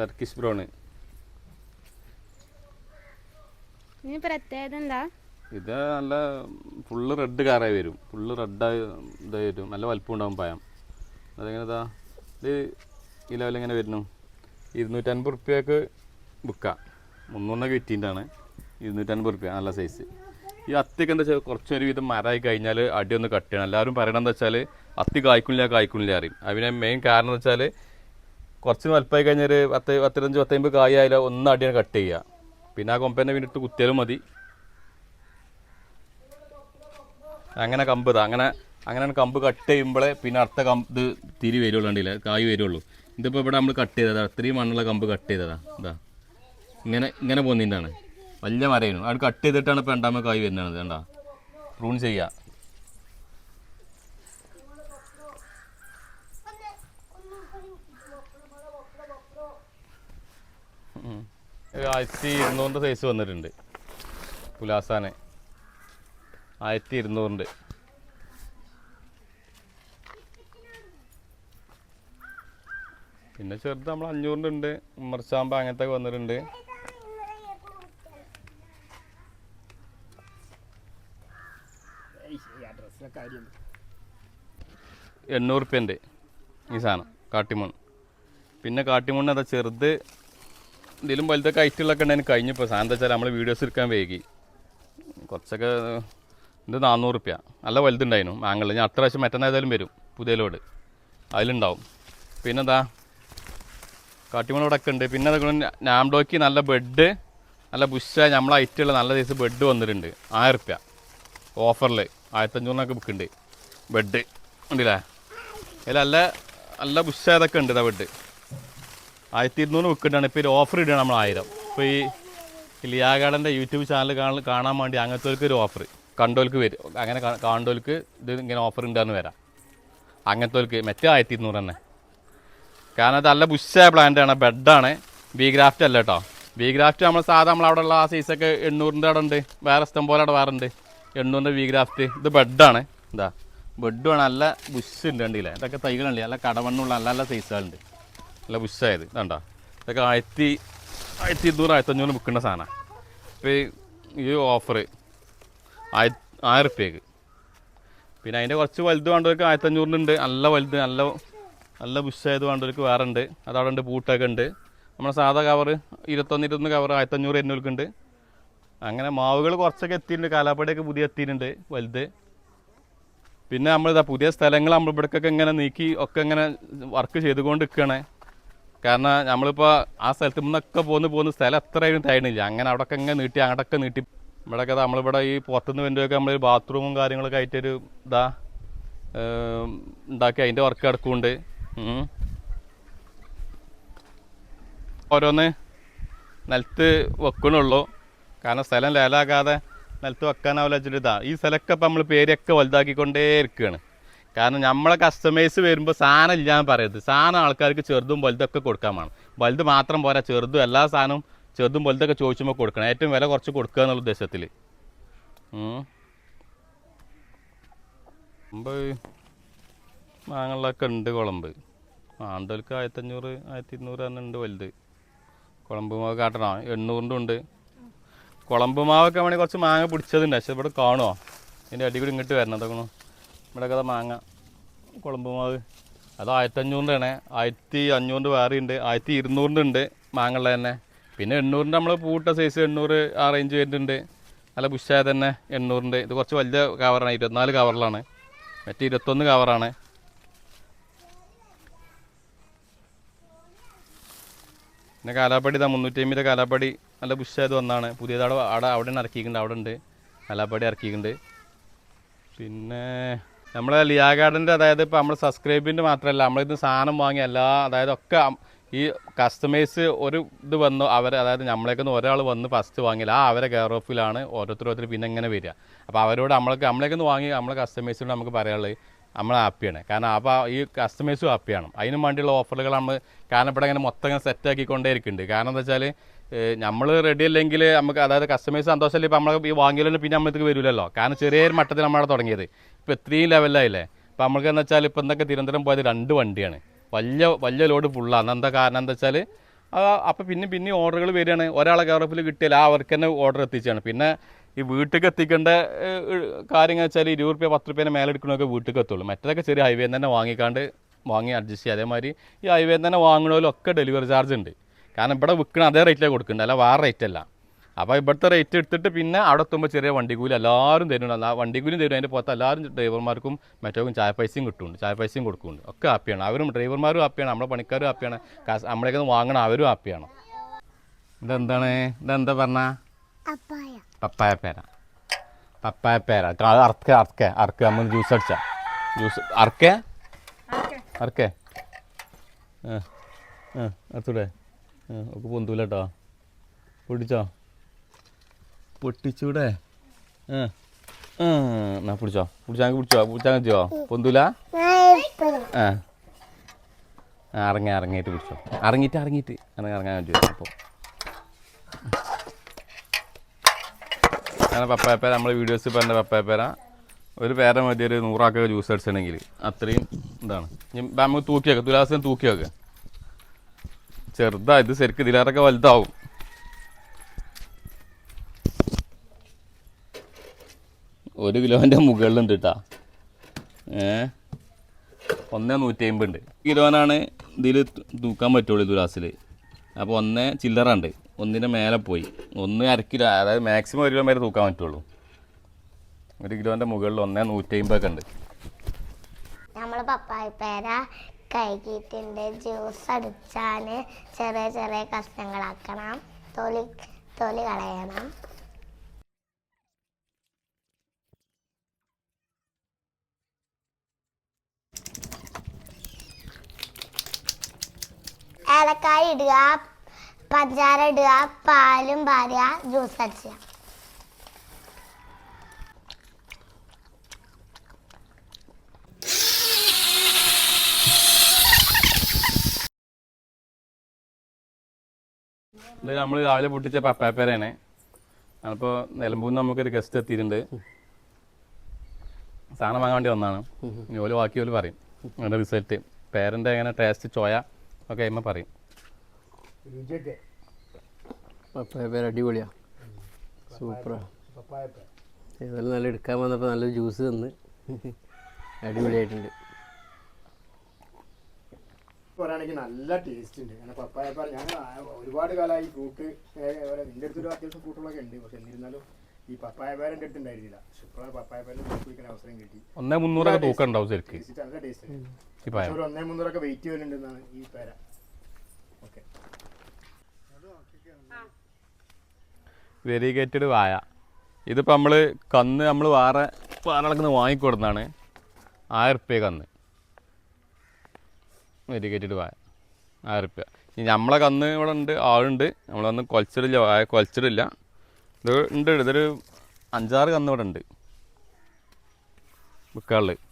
Turkish brown ഇനി പ്രത്യേകത എന്താ? ഇത് നല്ല ഫുള്ള് റെഡ് കാറായി വരും. ഫുള്ള് റെഡായി ഇതായി വരും. നല്ല വലിപ്പം ഉണ്ടാവും പായം അതെങ്ങനെ ഇതാ? ഇത് ഈ ലെവലിൽ എങ്ങനെ വരുന്നു? ഇരുന്നൂറ്റൻപത് റുപ്യക്ക് ബുക്കാം മുന്നൂറിനൊക്കെ വിറ്റിന്റാണ് ഇരുന്നൂറ്റൻപത് റുപ്യ നല്ല സൈസ് ഈ അത്തിക്ക് എന്താ വെച്ചാൽ കുറച്ചൊരു വിധം മരമായി കഴിഞ്ഞാൽ അടി ഒന്ന് കട്ട് ചെയ്യണം. എല്ലാവരും പറയണമെന്ന് വെച്ചാൽ അത്തി കായ്ക്കുന്നില്ല കായ്ക്കുന്നില്ല അറിയും അതിന് മെയിൻ കാരണം എന്ന് വെച്ചാൽ കുറച്ച് വലുപ്പമായി കഴിഞ്ഞാൽ പത്ത് പത്തിരഞ്ച് പത്തമ്പത് കായ് ആയാലും ഒന്ന് അടിയാണ് കട്ട് ചെയ്യുക പിന്നെ ആ കൊമ്പനെ പിന്നിട്ട് കുത്തിയാലും മതി. അങ്ങനെ കമ്പ് ഇതാ. അങ്ങനെ അങ്ങനെയാണ് കമ്പ് കട്ട് ചെയ്യുമ്പോഴേ പിന്നെ അടുത്ത കമ്പ് ഇത് തിരി വരുള്ളൂ ഉണ്ടല്ലേ കായ് വരുള്ളൂ. ഇതിപ്പോൾ ഇവിടെ നമ്മൾ കട്ട് ചെയ്തതാ. അത്രയും മണ്ണുള്ള കമ്പ് കട്ട് ചെയ്തതാ. ഇതാ. ഇങ്ങനെ ഇങ്ങനെ പോകുന്നതിന്റെയാണ് വലിയ മരയിനും അത് കട്ട് ചെയ്തിട്ടാണ് ഇപ്പോൾ രണ്ടാമത് കായ് വരുന്നത് വേണ്ട പ്രൂൺ ചെയ്യുക ഉം. ഒരു ആയിരത്തി ഇരുന്നൂറിന്റെ സൈസ് വന്നിട്ടുണ്ട്. പുലാസാനെ. ആയിരത്തി ഇരുന്നൂറിന്റെ. പിന്നെ ചെറുത് നമ്മൾ അഞ്ഞൂറിന്റെ ഉണ്ട് ഉമ്മർച്ചാമ്പ അങ്ങനത്തെ വന്നിട്ടുണ്ട്. എണ്ണൂറ് റുപ്യന്റെ ഈ സാധനം കാട്ടിമൺ പിന്നെ കാട്ടിമൺ അതാ ചെറുത് ഇതിലും വലുതൊക്കെ ഐറ്റുകളൊക്കെ ഉണ്ടായിരുന്നു കഴിഞ്ഞപ്പോൾ സാധനം എന്താ വെച്ചാൽ നമ്മൾ വീഡിയോസ് എടുക്കാൻ വൈകി. കുറച്ചൊക്കെ ഇത് നാനൂറ് റുപ്യ. നല്ല വലുതുണ്ടായിരുന്നു മാങ്ങളിൽ ഞാൻ അത്ര പ്രാവശ്യം മറ്റന്നാൾ ഏതായാലും വരും പുതിയ ലോഡ്. അതിലുണ്ടാവും. പിന്നെന്താ? ഒക്കെ ഉണ്ട്. പിന്നെ നാംഡോക്ക് നല്ല ബെഡ് നല്ല ബുഷ നമ്മളെ ഐറ്റുള്ള നല്ല സൈസ് ബെഡ് വന്നിട്ടുണ്ട്. ആയിരം റുപ്യ. ഓഫറിൽ ആയിരത്തഞ്ഞൂറിനൊക്കെ ബുക്കുണ്ട് ബെഡ്. ഉണ്ടല്ലേ? അതിൽ നല്ല നല്ല ബുഷ ഇതൊക്കെ ഉണ്ട് ഇതാ ബെഡ്. ആയിരത്തി ഇരുന്നൂറ് ബുക്കുണ്ടാണ് ഇപ്പോൾ ഒരു ഓഫർ ഇടുകയാണ് നമ്മൾ ആയിരം. ഇപ്പോൾ ഈ ലിയാഗാർഡന്റെ യൂട്യൂബ് ചാനൽ കാണാൻ കാണാൻ വേണ്ടി അങ്ങനത്തെ ഒരു ഓഫർ കണ്ടോൽക്ക് വരും. അങ്ങനെ കാ- ഇത് ഇങ്ങനെ ഓഫർ ഉണ്ടെന്ന് വരാം. അങ്ങനത്തെ മറ്റേ ആയിരത്തി ഇരുന്നൂറ് തന്നെ. കാരണം അത് നല്ല ബുഷായ പ്ലാന്റ് ആണ്. ബെഡാണ് ബി ഗ്രാഫ്റ്റ് അല്ല കേട്ടോ ബി ഗ്രാഫ്റ്റ് നമ്മൾ സാധാരണ നമ്മൾ അവിടെ ഉള്ള ആ സൈസൊക്കെ എണ്ണൂറിന്റെ അവിടെ ഉണ്ട് വേറെ ഇഷ്ടം പോലെ അവിടെ വേറെ ഉണ്ട് എണ്ണൂറിന്റെ ബി ഗ്രാഫ്റ്റ് ഇത് ബെഡാണ് എന്താ ബെഡുമാണ് നല്ല ബുഷ് ഉണ്ട് കണ്ടില്ലേ? ഇതൊക്കെ തൈകളുണ്ട്. നല്ല കടമണ്ണുള്ള നല്ല നല്ല സൈസുകളുണ്ട് നല്ല ബുഷായത് കണ്ട ഇതൊക്കെ ആയിരത്തി ആയിരത്തി ഇരുന്നൂറ് ആയിരത്തി അഞ്ഞൂറ് വിൽക്കുന്ന സാധനമാണ് ഇപ്പോൾ ഈ ഓഫർ ആയി ആയിരം റുപ്യക്ക് പിന്നെ അതിന്റെ കുറച്ച് വലുത് വേണ്ടവർക്ക് ആയിരത്തി അഞ്ഞൂറിനുണ്ട് നല്ല വലുത് നല്ല നല്ല ബുഷായത് വേണ്ടവർക്ക് വേറെ ഉണ്ട് അതവിടെ ഉണ്ട് പൂട്ടൊക്കെ ഉണ്ട് നമ്മുടെ സാധാ കവർ ഇരുപത്തൊന്ന് ഇരുപത്തൊന്ന് കവർ ആയിരത്തി അഞ്ഞൂറ് എന്നൂർക്കുണ്ട് അങ്ങനെ മാവുകൾ കുറച്ചൊക്കെ എത്തിയിട്ടുണ്ട്. കാലാപ്പടിയൊക്കെ പുതിയ എത്തിയിട്ടുണ്ട്. വലുത്. പിന്നെ നമ്മളിതാ പുതിയ സ്ഥലങ്ങൾ നമ്മൾ ഇവിടേക്കൊക്കെ ഇങ്ങനെ നീക്കി ഒക്കെ ഇങ്ങനെ വർക്ക് ചെയ്തുകൊണ്ട് നിൽക്കുകയാണ് കാരണം നമ്മളിപ്പോൾ ആ സ്ഥലത്ത് നിന്നൊക്കെ പോന്ന് പോകുന്ന സ്ഥലം എത്രയും തയ്യണില്ല അങ്ങനെ അവിടെയൊക്കെ ഇങ്ങനെ നീട്ടി അങ്ങോട്ടൊക്കെ നീട്ടി. ഇവിടെയൊക്കെ നമ്മളിവിടെ ഈ പുറത്തുനിന്ന് വരുമ്പോഴൊക്കെ നമ്മൾ ബാത്റൂമും കാര്യങ്ങളൊക്കെ ആയിട്ടൊരു ഇതാ ഉണ്ടാക്കി അതിന്റെ വർക്ക് കിടക്കുന്നുണ്ട് ഓരോന്ന് നിലത്ത് വെക്കണുള്ളൂ. കാരണം സ്ഥലം ലേലാകാതെ നിലത്ത് വെക്കാനാവില്ല വെച്ചിട്ട് ഇതാ ഈ സ്ഥലമൊക്കെ ഇപ്പം നമ്മൾ പേരൊക്കെ വലുതാക്കിക്കൊണ്ടേ ഇരിക്കുകയാണ് കാരണം നമ്മളെ കസ്റ്റമേഴ്സ് വരുമ്പോൾ സാധനം ഇല്ലാന്ന് പറയരുത്. സാധനം ആൾക്കാർക്ക് ചെറുതും വലുതൊക്കെ കൊടുക്കാൻ വേണം. വലുത് മാത്രം പോരാ ചെറുതും എല്ലാ സാധനവും ചെറുതും വലുതൊക്കെ ചോദിച്ചുമ്പോൾ കൊടുക്കണം. ഏറ്റവും വില കുറച്ച് കൊടുക്കുക എന്നുള്ള ഉദ്ദേശത്തിൽ മാങ്ങളിലൊക്കെ ഉണ്ട് കുളമ്പ്. ആണ്ടോൽക്ക് ആയിരത്തഞ്ഞൂറ് ആയിരത്തി ഇരുന്നൂറ് തന്നെ ഉണ്ട് വലുത്. കുളമ്പ് മാവ് കാട്ടണോ? എണ്ണൂറിന്റെ ഉണ്ട്. കുളമ്പ് മാവൊക്കെ വേണമെങ്കിൽ കുറച്ച് മാങ്ങ പിടിച്ചതുണ്ട്. പക്ഷെ ഇവിടെ കാണുമോ ഇതിന്റെ അടി കൂടി ഇങ്ങോട്ട് വരണം. അതൊക്കെ ഇവിടെ കഥ മാങ്ങ കുളമ്പ് മാവ്. അത് ആയിരത്തഞ്ഞൂറിന്റെ ആണ് ആയിരത്തി അഞ്ഞൂറിന്റെ വേറെ ഉണ്ട് ആയിരത്തി ഇരുന്നൂറിന്റെ ഉണ്ട് മാങ്ങളുടെ തന്നെ. പിന്നെ എണ്ണൂറിന്റെ നമ്മൾ പൂട്ട സൈസ് എണ്ണൂറ് ആ റേഞ്ച് വരുന്നുണ്ട്. നല്ല ബുഷായ തന്നെ എണ്ണൂറിന്റെ. ഇത് കുറച്ച് വലിയ കവറാണ് ഇരുപത്തിനാല് കവറിലാണ് മറ്റേ ഇരുപത്തൊന്ന് കവറാണ് പിന്നെ കാലാപ്പടി ഇതാ. മുന്നൂറ്റി അമ്പതിന്റെ കാലാപ്പടി നല്ല ബുഷായത് വന്നാണ്. പുതിയതവിടെ അവിടെ അവിടെ ഇറക്കിയിട്ടുണ്ട്. അവിടെ ഉണ്ട്. കാലാപ്പടി ഇറക്കിയിട്ടുണ്ട്. പിന്നെ നമ്മളെ ലിയാ ഗാർഡന്റെ അതായത് ഇപ്പോൾ നമ്മൾ സബ്സ്ക്രൈബിന്റെ മാത്രമല്ല നമ്മളിന്ന് സാധനം വാങ്ങി എല്ലാ അതായത് ഒക്കെ ഈ കസ്റ്റമേഴ്സ് ഒരു ഇത് വന്നു അവർ അതായത് നമ്മളേക്കൊന്ന് ഒരാൾ വന്ന് ഫസ്റ്റ് വാങ്ങിയില്ല ആ അവരെ കെയർ ഓഫിലാണ് ഓരോരുത്തർ പിന്നെ ഇങ്ങനെ വരിക. അപ്പോൾ അവരോട് നമ്മൾക്ക് നമ്മളേക്കൊന്ന് വാങ്ങി നമ്മളെ കസ്റ്റമേഴ്സിനോട് നമുക്ക് പറയാനുള്ളത് നമ്മൾ ഹാപ്പിയാണ് കാരണം അപ്പോൾ ഈ കസ്റ്റമേഴ്സും ഹാപ്പിയാണ് അതിനും വേണ്ടിയുള്ള ഓഫറുകൾ നമ്മൾ കാരണം ഇങ്ങനെ മൊത്തം ഇങ്ങനെ സെറ്റ് ആക്കിക്കൊണ്ടേ ഇരിക്കുന്നുണ്ട് കാരണം എന്താ വെച്ചാൽ നമ്മൾ റെഡി അല്ലെങ്കിൽ നമുക്ക് അതായത് കസ്റ്റമേഴ്സ് സന്തോഷമല്ല ഇപ്പോൾ നമ്മൾ ഈ വാങ്ങിയാലും പിന്നെ നമ്മൾക്ക് വരില്ലല്ലോ കാരണം ചെറിയൊരു മട്ടത്തിൽ നമ്മളവിടെ തുടങ്ങിയത്. ഇപ്പോൾ ഇത്രയും ലെവലിലായില്ലേ ഇപ്പോൾ നമുക്ക് എന്ന് വെച്ചാൽ ഇപ്പോൾ എന്തൊക്കെ തിരുവനന്തപുരം പോയത് രണ്ട് വണ്ടിയാണ്. വലിയ വലിയ ലോഡ് ഫുള്ളാണ് എന്താ കാരണം? എന്താ വെച്ചാൽ അപ്പോൾ പിന്നെ പിന്നെ ഓർഡറുകൾ വരികയാണ്. ഒരാളെ കവറപ്പിൽ കിട്ടിയാൽ ആ അവർക്ക് തന്നെ ഓർഡർ എത്തിച്ചാണ് പിന്നെ ഈ വീട്ടിലേക്ക് എത്തിക്കേണ്ട കാര്യം വെച്ചാൽ ഇരുപത് റുപ്യ പത്ത് റുപ്യേനെ മേലെ എടുക്കണമൊക്കെ വീട്ടിലേക്ക് എത്തുള്ളൂ. മറ്റേതൊക്കെ ചെറിയ ഹൈവേ തന്നെ വാങ്ങിക്കാണ്ട് വാങ്ങി അഡ്ജസ്റ്റ് ചെയ്യുക അതേമാതിരി ഈ ഹൈവേ തന്നെ വാങ്ങണമെങ്കിലും ഒക്കെ ഡെലിവറി ചാർജ് ഉണ്ട്. കാരണം ഇവിടെ വിൽക്കണ അതേ റേറ്റിലേ കൊടുക്കുന്നുണ്ട് അല്ല വേറെ റേറ്റ് അല്ല. അപ്പോൾ ഇവിടുത്തെ റേറ്റ് എടുത്തിട്ട് പിന്നെ അവിടെ എത്തുമ്പോൾ ചെറിയ വണ്ടിക്കൂലി എല്ലാവരും തരുന്നുണ്ട്. ആ വണ്ടിക്കൂലി തരും. അതിന്റെ പുറത്ത് എല്ലാവരും ഡ്രൈവർമാർക്കും മറ്റവർക്കും ചായ പൈസയും കിട്ടുന്നുണ്ട്. ചായ പൈസയും കൊടുക്കുന്നുണ്ട്. ഒക്കെ ഹാപ്പിയാണ് അവരും ഡ്രൈവർമാരും ഹാപ്പിയാണ് നമ്മളെ പണിക്കാരും ഹാപ്പിയാണ് കാശ് നമ്മളേക്കൊന്ന് വാങ്ങണം അവരും ഹാപ്പിയാണ് ഇതെന്താണ്? ഇതെന്താ പറഞ്ഞ? പപ്പായ. പേര. പപ്പായ പേര. അറക്ക അറക്ക അറക്ക. നമ്മൾ ജ്യൂസ് അടിച്ച. ജ്യൂസ് അറക്ക? അറക്കേ. ആ ആ അടുത്തൂടെ ആ ഒക്കെ പൊന്തൂലട്ടോ. പൊട്ടിച്ചോ? പൊട്ടിച്ചൂടെ? എന്നാ പിടിച്ചോ? പിടിച്ചാൽ പിടിച്ചോ? പിടിച്ചാൽ പറ്റിയോ പൊന്തൂല? ആ. ഇറങ്ങി ഇറങ്ങിയിട്ട് പിടിച്ചോ. ഇറങ്ങിയിട്ട് ഇറങ്ങിയിട്ട്. ഇറങ്ങി ഇറങ്ങാൻ പറ്റുമോ അപ്പോൾ അങ്ങനെ പപ്പായപ്പേര. നമ്മൾ വീഡിയോസ് പറഞ്ഞ പപ്പായപ്പേര? ഒരു പേര മതി ഒരു നൂറാക്കൊക്കെ ജ്യൂസ് അടിച്ചിട്ടുണ്ടെങ്കിൽ അത്രയും ഇതാണ്. നമുക്ക് തൂക്കി വെക്കാം തുലാസം തൂക്കി വെക്കാം ചെറുതാ ഇത് ശരിക്കും ഇതിലേറൊക്കെ വലുതാവും. ഒരു കിലോന്റെ മുകളിലുണ്ട് കേട്ടാ ഏ? ഒന്നേ നൂറ്റി അമ്പത് ഉണ്ട് കിലോനാണ് ഇതിൽ തൂക്കാൻ പറ്റുള്ളൂ ഗ്ലാസ്സിൽ അപ്പോൾ ഒന്നേ ചില്ലറുണ്ട്. ഒന്നിന്റെ മേലെ പോയി. ഒന്ന് അര കിലോ അതായത് മാക്സിമം ഒരു കിലോ വരെ തൂക്കാൻ പറ്റുള്ളൂ. ഒരു കിലോന്റെ മുകളിൽ ഒന്നേ നൂറ്റി അമ്പതൊക്കെ ഉണ്ട്. നമ്മൾ പപ്പായ പേര കഴുകിയിട്ടുണ്ട്. ജ്യൂസ് അടിച്ചാൽ ചെറിയ ചെറിയ കഷ്ണങ്ങളാക്കണം. തൊലി തൊലി കളയണം. ഏലക്കായ ഇടുക പഞ്ചാര ഇടുക പാലും ഭാര്യ ജ്യൂസ് അടിച്ചുക. ഇത് നമ്മൾ രാവിലെ പൊട്ടിച്ച പപ്പാപ്പേരാണ് അപ്പോൾ നിലമ്പൂന്ന് നമുക്കൊരു ഗസ്റ്റ് എത്തിയിട്ടുണ്ട്. സാധനം വാങ്ങാൻ വേണ്ടി വന്നാണ്. ഇനി ഓൽ ബാക്കി ഓൽ പറയും. അതിന്റെ റിസൾട്ട് പേരന്റെ അങ്ങനെ ടേസ്റ്റ് ചോയ ഒക്കെ കഴിയുമ്പോൾ പറയും. പപ്പായ സൂപ്പറാണ് അടിപൊളിയാ. സൂപ്പറാ. ഏതായാലും നല്ല എടുക്കാൻ വന്നപ്പോൾ നല്ല ജ്യൂസ് തന്ന്. അടിപൊളിയായിട്ടുണ്ട്. പറയുകയാണെങ്കിൽ നല്ല ടേസ്റ്റ് ഉണ്ട്. അങ്ങനെ പപ്പായ പറ- ഞാൻ ഒരുപാട് കാലമായി ഫ്രൂട്ട് എന്റെ അടുത്തൊരു അത്യാവശ്യം ഫ്രൂട്ടുകളൊക്കെ ഉണ്ട്. പക്ഷെ എന്നിരുന്നാലും ഈ പപ്പായ പേര എന്റെ അടുത്ത് ഉണ്ടായിരുന്നില്ല. പക്ഷെ ഇപ്പോഴാണ് പപ്പായ പേരെ കുടിക്കാൻ അവസരം കിട്ടി. ഒന്നേ മുന്നൂറൊക്കെ തൂക്കം ഉണ്ടാവും ശരിക്ക്. നല്ല ടേസ്റ്റ് ഒരു ഒന്നേ മുന്നൂറൊക്കെ വെയിറ്റ് വരുന്നുണ്ടെന്നാണ് ഈ പേര. ഓക്കെ. വെരിഗേറ്റഡ് വായ. ഇതിപ്പോൾ നമ്മൾ കന്ന് നമ്മൾ വേറെ വേറെ ആൾക്കുന്ന് വാങ്ങിക്കൊടുന്നതാണ് ആയിരം റുപ്യ കന്ന്. വെരിഗേറ്റഡ് വായ ആയിരം ഇനി നമ്മളെ കന്ന് ഇവിടെ ഉണ്ട് ആളുണ്ട്. നമ്മൾ വന്ന് കൊലച്ചിടില്ല വായ കൊലച്ചിടില്ല. ഇത് ഉണ്ട് ഇതൊരു അഞ്ചാറ് കന്ന് ഇവിടെ ഉണ്ട്. വിൽക്കാറുള്ളത്